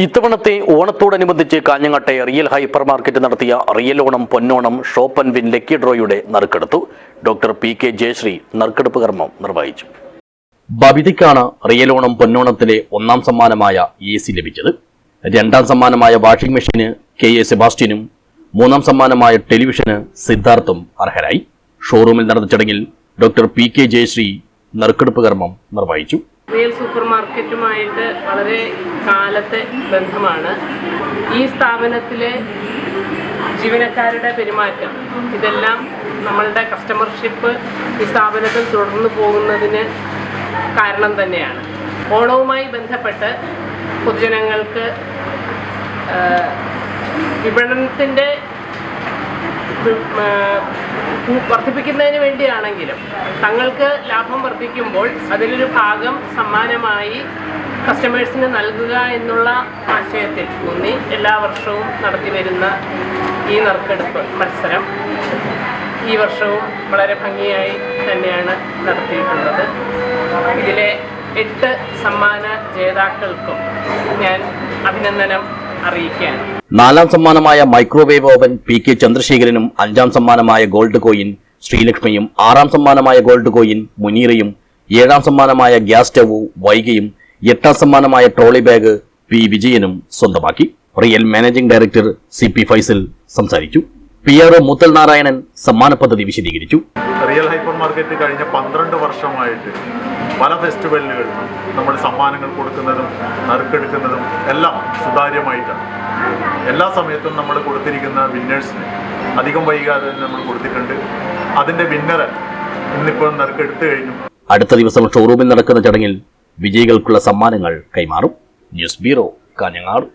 ഇത്തവണത്തെ ഓണത്തോടനുബന്ധിച്ച് കാഞ്ഞങ്ങാട്ടെ റിയൽ ഹൈപ്പർ മാർക്കറ്റ് നടത്തിയ real Onam Ponnonam shop and win lucky ഡ്രോയുടെ നറുക്കെടുത്തു. ഡോക്ടർ പി കെ ജയശ്രീ നറുക്കെടുപ്പ് കർമ്മം നിർവഹിച്ചു. ബബിതയ്ക്കാണ് റിയൽ ഓണം പൊന്നോണത്തിലെ ഒന്നാം സമ്മാനമായ എ സി ലഭിച്ചത്. രണ്ടാം സമ്മാനമായ വാഷിംഗ് മെഷീന് കെ എ സെബാസ്റ്റ്യനും മൂന്നാം സമ്മാനമായ ടെലിവിഷന് സിദ്ധാർത്ഥും അർഹരായി. ഷോറൂമിൽ നടന്ന ചടങ്ങിൽ ഡോക്ടർ പി കെ ജയശ്രീ നറുക്കെടുപ്പ് കർമ്മം നിർവഹിച്ചു. റിയൽ സൂപ്പർ മാർക്കറ്റുമായിട്ട് വളരെ കാലത്തെ ബന്ധമാണ്. ഈ സ്ഥാപനത്തിലെ ജീവനക്കാരുടെ പെരുമാറ്റം ഇതെല്ലാം നമ്മളുടെ കസ്റ്റമർഷിപ്പ് ഈ സ്ഥാപനത്തിൽ തുടർന്നു പോകുന്നതിന് കാരണം തന്നെയാണ്. ഓണവുമായി ബന്ധപ്പെട്ട് പൊതുജനങ്ങൾക്ക് വിപണനത്തിന്റെ വർദ്ധിപ്പിക്കുന്നതിന് വേണ്ടിയാണെങ്കിലും തങ്ങൾക്ക് ലാഭം വർദ്ധിക്കുമ്പോൾ അതിലൊരു ഭാഗം സമ്മാനമായി കസ്റ്റമേഴ്സിന് നൽകുക എന്നുള്ള ആശയത്തിൽ ഊന്നി എല്ലാ വർഷവും നടത്തി വരുന്ന ഈ നറുക്കെടുപ്പ് മത്സരം ഈ വർഷവും വളരെ ഭംഗിയായി തന്നെയാണ് നടത്തിയിട്ടുള്ളത്. ഇതിലെ എട്ട് സമ്മാന ജേതാക്കൾക്കും ഞാൻ അഭിനന്ദനം അറിയിക്കുകയാണ്. നാലാം സമ്മാനമായ മൈക്രോവേവ് ഓവൻ പി കെ ചന്ദ്രശേഖരനും അഞ്ചാം സമ്മാനമായ ഗോൾഡ് കോയിൻ ശ്രീലക്ഷ്മിയും ആറാം സമ്മാനമായ ഗോൾഡ് കോയിൻ മുനീറയും ഏഴാം സമ്മാനമായ ഗ്യാസ് സ്റ്റവ് വൈകിയും എട്ടാം സമ്മാനമായ ട്രോളി ബാഗ് പി വിജയനും സ്വന്തമാക്കി. Real managing director C P Faisal സംസാരിച്ചു. P R O Muthal Narayanan സമ്മാന പദ്ധതി വിശദീകരിച്ചു. റിയൽ ഹൈപ്പർ മാർക്കറ്റ് കഴിഞ്ഞ പന്ത്രണ്ട് വർഷമായിട്ട് പല ഫെസ്റ്റിവലുകളിലും നമ്മൾ സമ്മാനങ്ങൾ കൊടുക്കുന്നതും നറുക്കെടുക്കുന്നതും എല്ലാം സുതാര്യമായിട്ടാണ്. എല്ലാ സമയത്തും നമ്മൾ കൊടുത്തിരിക്കുന്ന വിന്നേഴ്സിന് അധികം വൈകാതെ തന്നെ നമ്മൾ കൊടുത്തിട്ടുണ്ട്. അതിന്റെ വിന്നറെ ഇന്നിപ്പോൾ നറുക്കെടുത്തു കഴിഞ്ഞു. അടുത്ത ദിവസം ഷോറൂമിൽ നടക്കുന്ന ചടങ്ങിൽ വിജയികൾക്കുള്ള സമ്മാനങ്ങൾ കൈമാറും. News bureau Kanhangad.